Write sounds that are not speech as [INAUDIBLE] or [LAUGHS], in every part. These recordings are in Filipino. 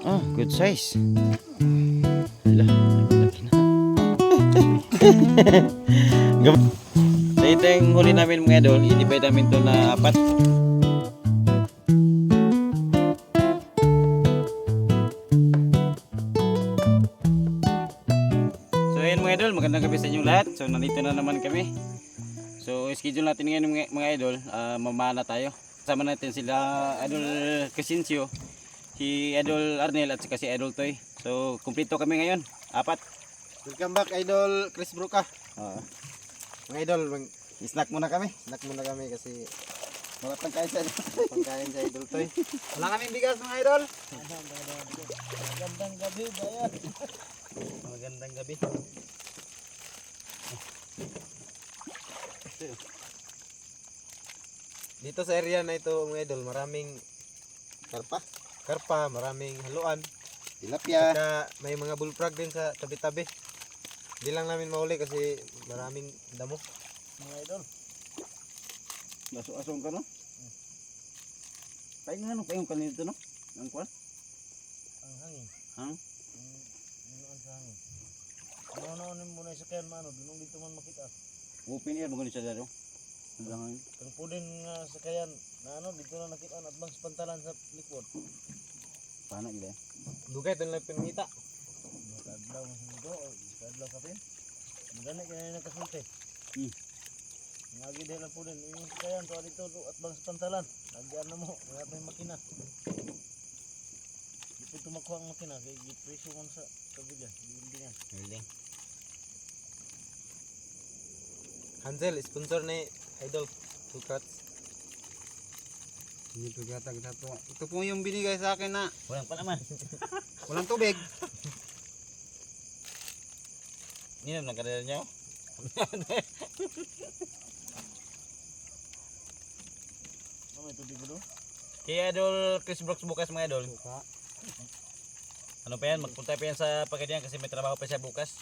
Oh, good size. Hala, laki na. [LAUGHS] So ito yung huli namin mga idol. I-divide namin to na apat. So ayun mga idol, magandang gabi sa inyo lahat. So nandito na naman kami. So schedule natin ngayon mga, mga idol, ah, mamana tayo. Kasama natin sila Idol Casincio, si Idol Arnel at si Idol Toy. So kumpleto kami ngayon, apat. Welcome back idol Chris Bruca. Oo. Mga idol, mag snack muna kami. snack muna kami kasi Wala pang kain sa pagkain sa idol toy. Wala kaming bigas mga idol. Magandang gabi bayan. Magandang gabi. Dito sa area na ito mga idol, maraming karpa, karpa, maraming haluan. Tilapia. Saka may mga bullfrog din sa tabi-tabi. Hindi lang namin mahuli kasi maraming damo. Mga idol. Baso-asong ka no? Paing nga no, paing ka nito no? Ang kwan? ang hangin. Hang? Minuan sa hangin. Ano mo na sa kayan mano, dunong dito man makita. Open air mo siya daro. Hanggang Kung pudin nga sa kayan, na ano, dito na nakita bang pantalan sa likod. paano gila? Dugay ito lang pinangita. Kadlaw mo sa dito, o kadlaw ka pin. Magana kaya na nakasulti. Hmm. Ngagi dahil lang pudin, yung sa kayan, to dito do, sa pantalan. Nagyan na mo, wala tayong makina. Di po tumakuha ang makina, kaya gipreso man sa kabilyan, bilingan. Galing. Hansel, sponsor ni idol. Two ko gatag na to. Ito po yung binigay sa akin na Walang pa naman. [LAUGHS] walang tubig. Ninom ng kadala niyo. [LAUGHS] Ano may tubig do? Kaya idol Chris Brooks bukas mga idol. Suka. Ano pa yan? Magpunta pa yan sa Pagadian kasi may trabaho pa siya bukas.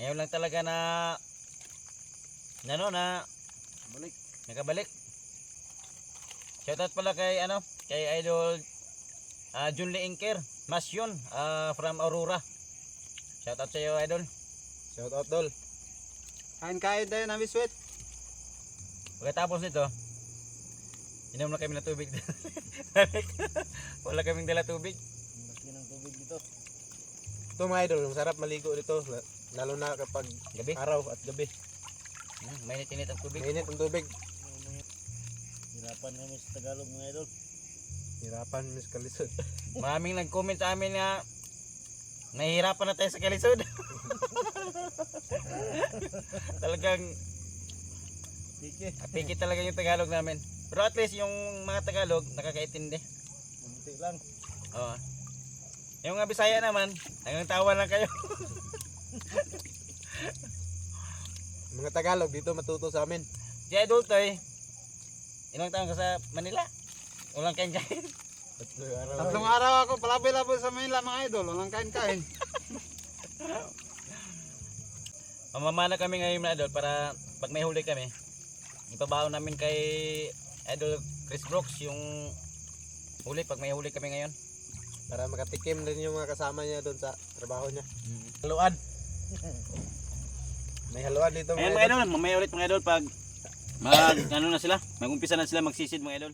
Ngayon lang talaga na na ano na Balik. nakabalik. Shoutout pala kay ano, kay Idol uh, Junli Inker, Masyon ah, from Aurora. Shoutout sa iyo Idol. Shout out dol. Kain-kain tayo na biswit. Pagkatapos nito, inom na kami ng tubig. [LAUGHS] Wala kaming dala tubig. Laki ng tubig dito. Ito mga idol, masarap maligo dito. la- Lalo na kapag Gabi. araw at gabi. Hmm, Mainit-init ang tubig. Mainit ang tubig. Hirapan kami sa Tagalog mga idol. Hirapan mis kalisod. [LAUGHS] Maraming nag-comment sa amin nga nahihirapan na tayo sa kalisod. [LAUGHS] Talagang Tike. Piki talaga yung Tagalog namin. Pero at least yung mga Tagalog nakakaintindi. Kunti lang. Oo. Yung mga Bisaya naman, hanggang tawa lang kayo. Mga Tagalog dito matuto sa amin. Si adulto eh. Ilang taon ka sa Manila? Walang kain kain. Tatlo araw. Tatlong araw ako palaboy-laboy sa Manila mga idol. Walang kain-kain. [LAUGHS] Mamamana kami ngayon na idol para pag may huli kami, ipabaon namin kay Idol Chris Brooks yung huli pag may huli kami ngayon. Para makatikim din yung mga kasama niya doon sa trabaho niya. Haluan. May haluan dito Ayan mga mga idol. idol, mamaya ulit mga idol pag mag [LAUGHS] ano na sila, mag-umpisa na sila magsisid mga idol.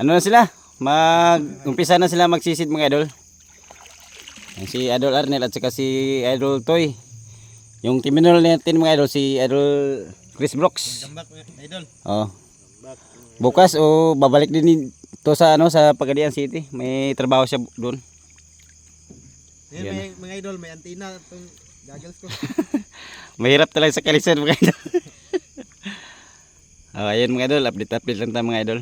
Ano na sila? Mag-umpisa na sila magsisid mga idol. Si Idol Arnel at saka si Idol Toy. Yung criminal natin mga idol si Idol Chris Brooks. Idol. Oh. Bukas o babalik din to sa ano sa Pagadian City. May trabaho siya doon. Yan. may, mga idol, may antina itong goggles ko. [LAUGHS] Mahirap talaga sa kalisan mga idol. [LAUGHS] oh, ayun mga idol, update update lang tayo mga idol.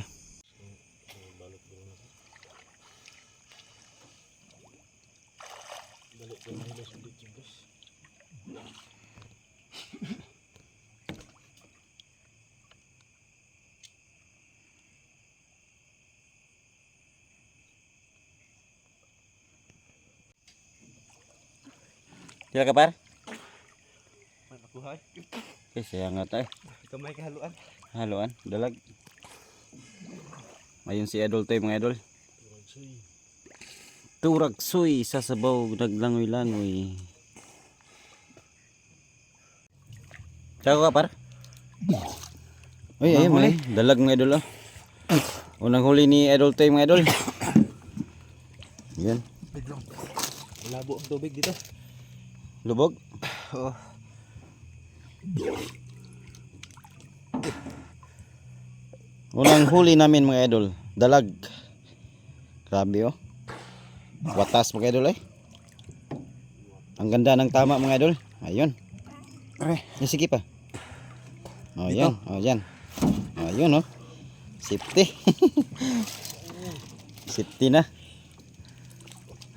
Sila ka par? Nakuha. Eh, sayang nga tayo. Ito may kahaluan. Haluan, dalag. Ayun si Idol tayo mga idol. Turag suy sa sabaw naglangoy-langoy. Tsaka ka par? Uy, ayun mga dalag mga idol oh. Unang huli ni Idol Toy mga idol. Yan, Malabo ang tubig dito. lubog. Oh. Unang huli namin mga idol, dalag. Grabe oh. Watas mga idol eh. Ang ganda ng tama mga idol. Ayun. Eh, sige pa. Oh, yan. Oh, yan. Ayun oh. Safety. [LAUGHS] Safety na.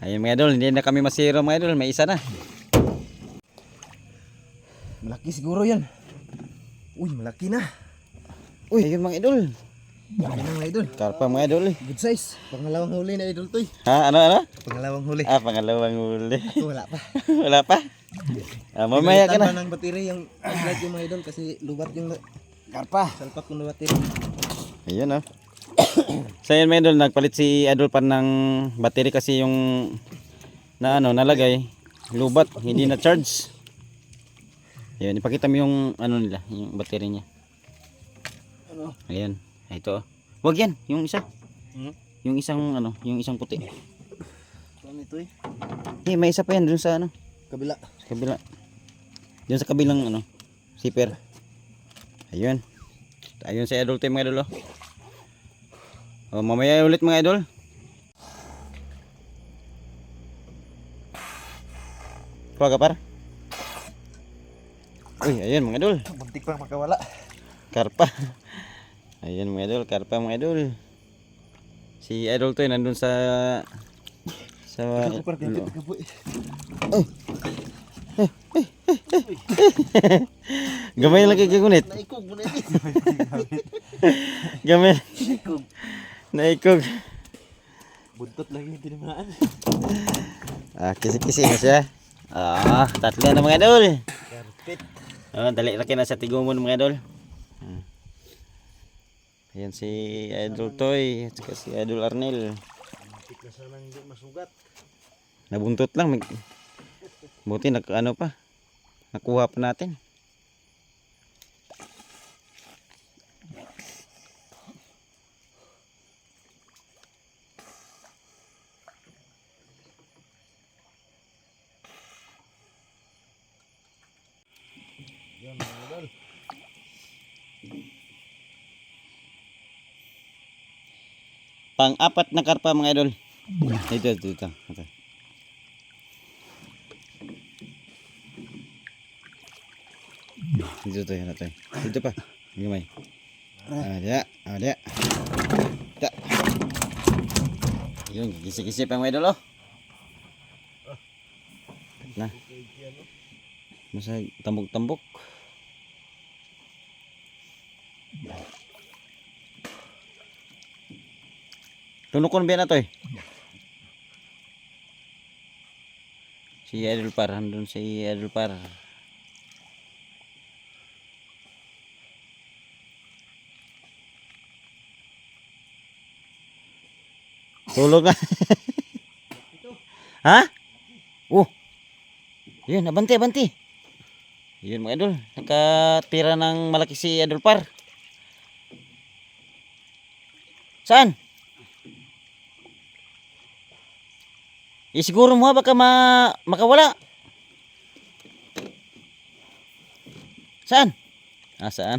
Ayun mga idol, hindi na kami masiro mga idol, may isa na. Malaki siguro yan. Uy, malaki na. Uy, ayun mga idol. Na mga idol. Karpa mga idol eh. Good size. Pangalawang huli na idol to. Ha, ano ano? Pangalawang huli. Ah, pangalawang huli. Ito wala pa. [LAUGHS] Wala pa? Ah, mamaya ka na. ng battery yung light yung mga idol kasi lubat yung karpa. Salpak yung battery. Ayun [COUGHS] oh. Sa yun mga idol, nagpalit si Idol pa ng battery kasi yung na ano, nalagay, lubat, hindi na charge. Ayun, ipakita mo yung ano nila, yung battery niya. Ano? Ayun, ah, ito oh. Wag yan, yung isa. Hmm? Yung isang ano, yung isang puti. Ano ito eh? Eh, may isa pa yan dun sa ano, Kabila. sa kabila. Dun sa kabilang ano, zipper. Ayun. Ayun si Idol Team mga idol oh. Oh, mamaya ulit mga idol. Kuha ka par? Uy, ayun mga idol. Buntik pang makawala. Karpa. [LAUGHS] Ayun mga idol, karpa mga idol. Si Idol to nandun sa sa Kapar kapit kapoy. Gamay lang kay kagunit. Naikog mo na eh. [LAUGHS] Gamay. Naikog. Buntot lagi yung tinamaan. Ah, kisi-kisi na siya. Ah, tatlo na mga idol. Ah, dali laki na sa tigumon mga idol. Hmm. Ayan si Idol Toy at si Idol Arnel. Matik na sana hindi masugat. Nabuntot lang. Buti nak ano pa. Nakuha pa natin. Yan mga idol. Pang-apat na karpa mga idol. Ito, ito, ito. ito. Dito to, ito. Dito pa. Gamay. Ah, dia. Ah, dia. Da. Yun, kisi-kisi pa mga idol, oh. Na. Masa tambok-tambok. Tunukon ba na to eh? Si Idol Par, andun si Idol Par. Tulog [LAUGHS] na. ha? Oh. Yun, abanti, abanti. Yun mga idol, nakatira ng malaki si Idol Par. Saan? Eh, siguro mo baka ma makawala. Saan? Ah, saan?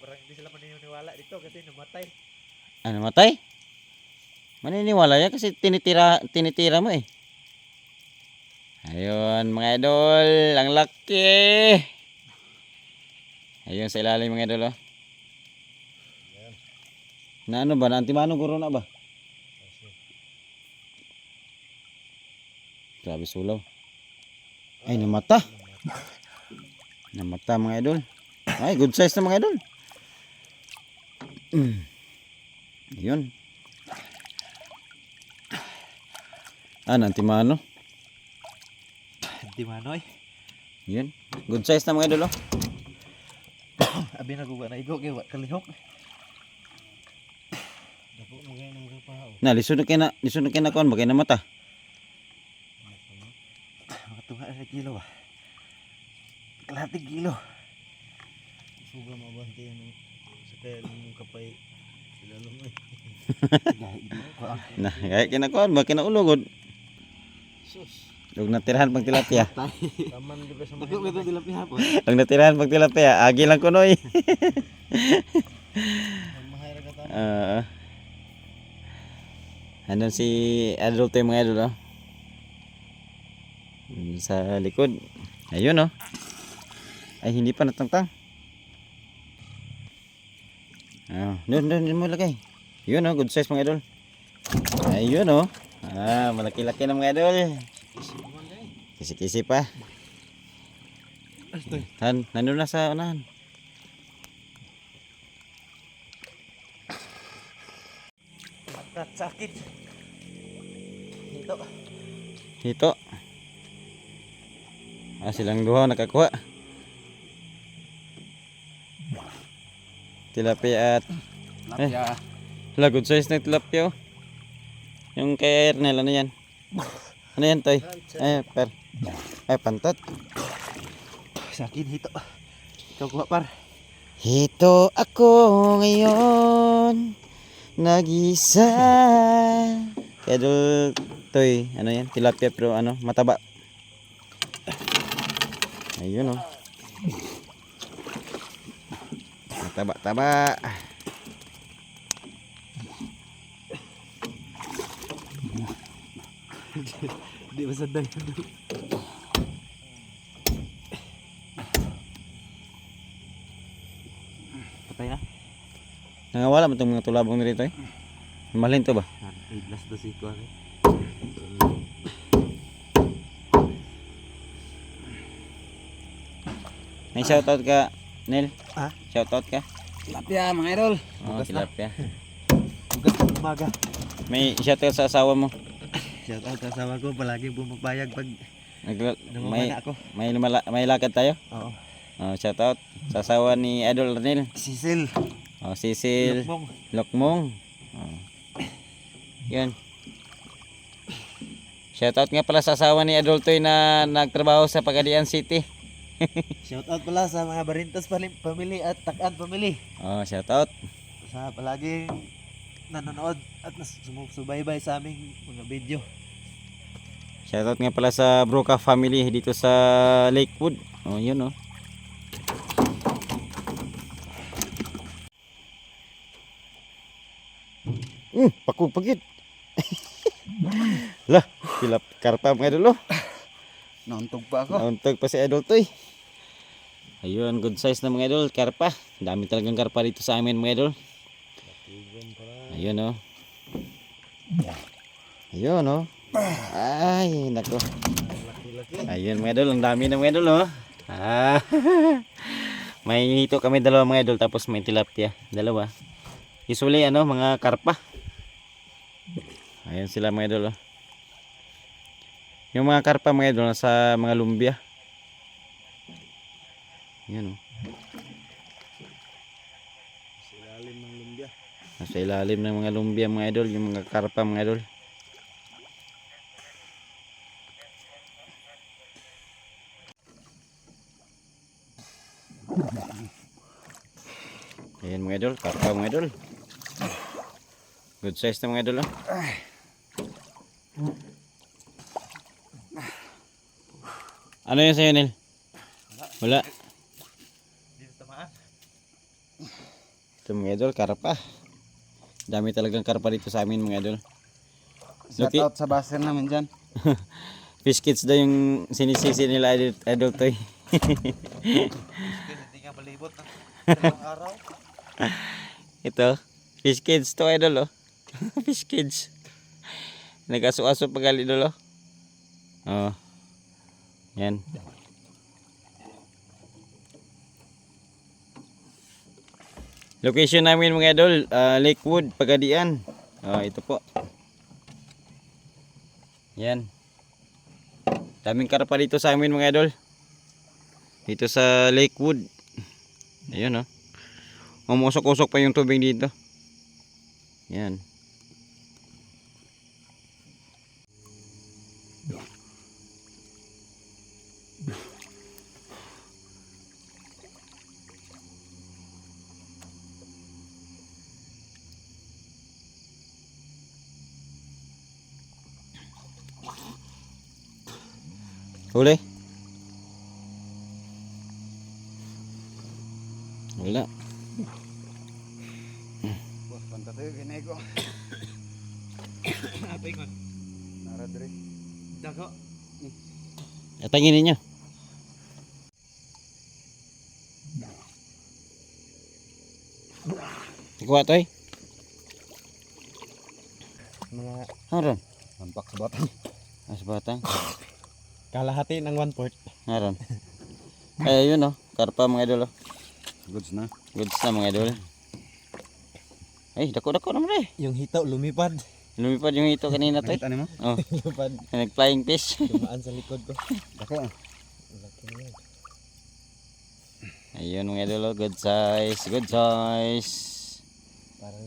Parang hindi sila paniniwala dito kasi namatay. ano, matay? Maniniwala yan kasi tinitira, tinitira mo eh. Ayun, mga idol. Ang laki. Ayun, sa ilalim mga idol, oh. Na ano ba? Na antimano guro na ba? Grabe sulaw. Ay, namata. Namata mga idol. Ay, good size na mga idol. Mm. Ayun. Ah, nantimano. Di manoy. Yun. Good size na mga idol, oh. [COUGHS] Abi na guba na igo kay wa kalihok. Na lisod na kayo na, lisod na kayo na kaon, bagay na mata. Tunga na kilo ba? Kalahating kilo. Suga mabante yan. Sa kaya nung kapay. Sila lumay. Na, kaya kinakuan ba kinaulogod. Sus. Huwag natirahan pag tilapia. [LAUGHS] Taman di ba sa mga ito tilapia po. Huwag natirahan pag tilapia. Agi lang ka tama. [LAUGHS] Oo. Andun si adult yung mga idol oh. Sa likod. Ayun oh. Ay hindi pa natangtang. Ah, doon doon doon mo lagay. Yun oh, good size mga idol. Ayun oh. Ah, malaki-laki na mga idol. Kisi-kisi pa. Han, nandun na sa unahan. Sakit. Dito. Hito. Ah, silang duha nakakuha. Tilapia at Tilapia. Hala, good size na tilapia oh. Yung kay Ernel, ano yan? Ano yan, Toy? Eh, per. Eh, pantot. Sakit dito. Ikaw kuha par. Hito ako ngayon. Nag-isa. Kaya Toy, ano yan? Tilapia pero ano, mataba. Ayun oh. Mataba-taba. Di ba saday? Patay na. Nangawala mo itong mga tulabong nito eh. Malin to ba? Iglas na si Kuan. May shoutout ka, Nel? Ha? Shoutout ka? Tilapia mga idol. Oo, oh, tilapia. Ugas ng umaga. May shoutout sa asawa mo. Shout out sa asawa ko. Palagi bumapayag pag Nagla- may, ako. may, lumala- may lakad tayo? Oo. Oh, shoutout sa asawa ni Idol Arnel. Sisil. Oh, Sisil Lukmong. Lokmong. Oh. Yun. Shoutout nga pala sa asawa ni Adoltoy na nagtrabaho sa Pagadian City. Shout out pala sa mga Barintas family at Takan family. Oh, shoutout. Sa palagi nanonood at sumusubaybay sa aming mga video. Shoutout nga pala sa Broca family dito sa Lakewood. Oh, yun oh. Mm, pakog pagit. [LAUGHS] lah, pilap karpa mga oh. Nauntog pa ako. Nauntog pa si idol to eh. Ayun, good size na mga idol, karpa. Dami talagang karpa dito sa amin mga idol. Ayun oh. Ayun oh. Ay, nako. Ayun mga idol, ang dami na mga idol oh. Ah. [LAUGHS] may hito kami dalawa mga idol tapos may tilapia, dalawa. Usually ano, mga karpa. Ayun sila mga idol oh. Yung mga karpa mga idol nasa mga lumbia. Yan oh. Sa ilalim ng lumbia. Nasa ilalim ng mga lumbia mga idol, yung mga karpa mga idol. Ayan mga idol, karpa mga idol. Good size na mga idol oh. Ano yun sa'yo Nil? Wala. Dito tamaan. Ito mga idol, karpa. Dami talagang karpa dito sa amin mga idol. Shout Lucky. out sa baser namin dyan. [LAUGHS] Fish kids daw yung sinisisi nila idol, idol toy. Hindi nga palibot dalawang araw. [LAUGHS] Ito, fish kids to idol oh. [LAUGHS] fish kids. Nag-aso-aso pag idol oh. Oh. Yan. Location namin mga idol, ah, Lakewood, Pagadian. Oh, ito po. Yan. Daming karpa dito sa amin mga idol. Dito sa Lakewood. Ayun oh. Umusok-usok pa yung tubig dito. Yan. Huli. Wala. Boss, panta tayo, ginay ko. [COUGHS] Apay ko. Nara dire. Dako. Atangin ninyo. Ikuha to eh. Mga Haron. ampak sa batang. As batang. [COUGHS] Kalahati ng one port. Haron. Ay, yun oh. Karpa mga idol oh. Goods na. Goods na mga idol. Ay, dako-dako naman eh. Yung hitaw lumipad. Lumipad yung ito kanina to eh. Nakita mo? Oh, [LAUGHS] lumipad. nag-flying fish. [LAUGHS] Dumaan sa likod ko. Dako. Laki niya. Ayun mga idol oh. Good size. Good size. Parang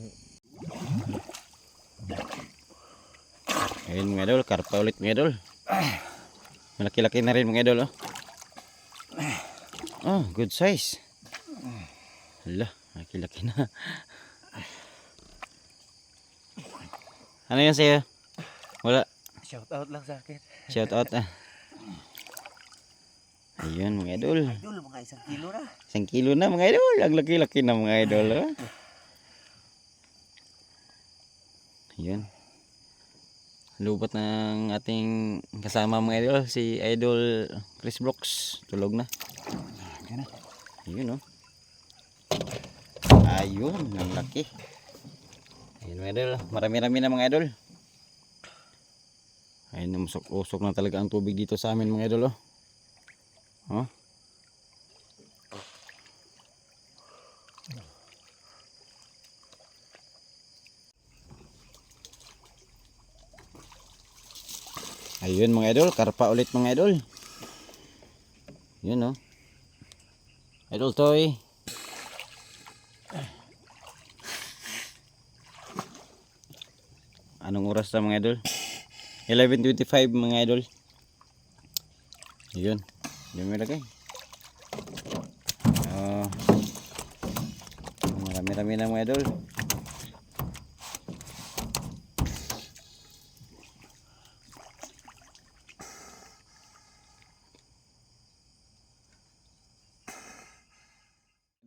Ayun mga idol. Karpa ulit mga idol. Malaki-laki na rin mga idol oh. Oh, good size. Hala, laki-laki na. Ano yan sa'yo? Wala. Shout out lang sa akin. Shout out ah. Ayun mga idol. Idol, mga isang kilo na. Isang kilo na mga idol. Ang laki-laki na mga idol. Oh. Ayun. Lubat ng ating kasama mga idol. Si Idol Chris Brooks. Tulog na. Ayun oh. Ayun. Ang laki. Ayun mga idol. Marami-rami na mga idol. Ayun, usok-usok na talaga ang tubig dito sa amin mga idol oh. Oh. Ayun mga idol, karpa ulit mga idol. Yun oh. Idol toy. Anong oras na mga idol? 11.25 mga idol. Yun. Yun may lagay. Ah. marami-rami na mga idol.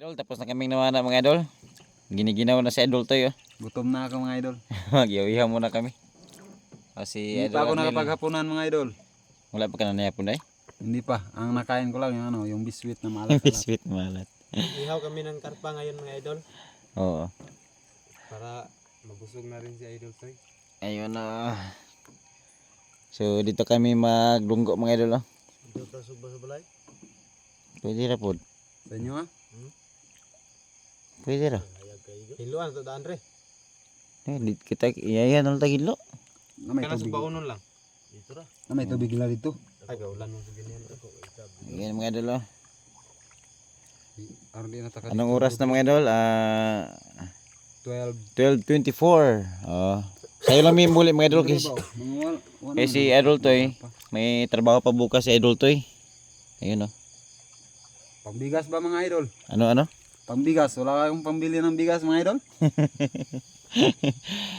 Idol, tapos na kaming naman mga idol. Giniginaw na si Idol oh. [LAUGHS] Gutom na ako mga idol. Mag-iwihan muna kami. Kasi Hindi pa ako nakapaghapunan mga idol. Wala pa ka na nayapon eh. Hindi pa. Ang nakain ko lang yung ano, yung biswit na maalat. [LAUGHS] Biscuit malat. Ihaw kami ng karpa ngayon mga idol. Oo. Para mabusog na rin si Idol Toy. Ayun na. So dito kami maglunggo mga idol. Oh. Idol suba sa balay. Pwede ra pod. Sa inyo ha? Pwede ra. Hiluan to daan re. Eh, di kita iyayan ang tagilo. Na may Kana sa tubig. baunon lang. Dito ra. Na may tubig lang dito. Ay gaulan mo sa ganyan. Ayan mga idol. Oh. Nataka. Anong oras na mga idol? Ah 12. 12:24. Oh. Sayo lang may muli mga idol kasi, eh, na. si Idol Toy. May trabaho pa bukas si Idol Toy. Ayun oh. Pambigas ba mga idol? Ano ano? Pambigas. Wala kayong pambili ng bigas mga idol? [LAUGHS]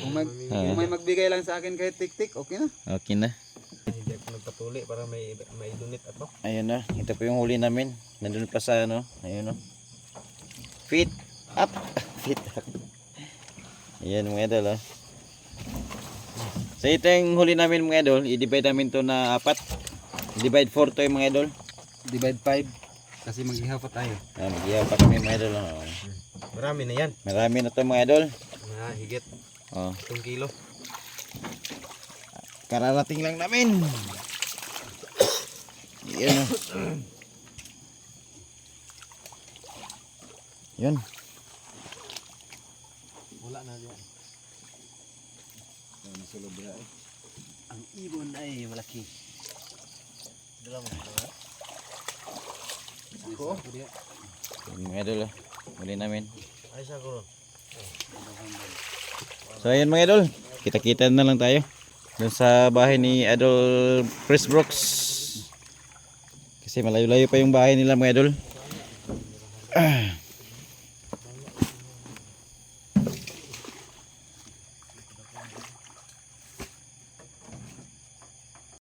kung, mag, kung may magbigay lang sa akin kahit tik-tik, okay na. Okay na. Hindi ako nagpatuli para may may donate ako. Ayun na, ito po yung huli namin. Nandun pa sa ano, ayun o. Feet up. [LAUGHS] Feet up. Ayan mga idol oh. So ito yung huli namin mga idol. I-divide namin to na apat. Divide 4 to yung mga idol. Divide 5. Kasi mag-ihaw pa tayo. Ah, Mag-ihaw pa kami mga idol. Oh. Marami na yan. Marami na to mga idol. Mga higit Oh. 1 kilo. Kararating lang namin. Yan o. Yun. Wala na diyan. Ang ibon ay malaki. Dala mo? Ako. Mga idol. Huli namin. Ay sa ko. So ayun mga idol, kita-kita na lang tayo. Doon sa bahay ni Idol Chris Brooks. Kasi malayo-layo pa yung bahay nila mga idol. Ah. [CLEARS THROAT]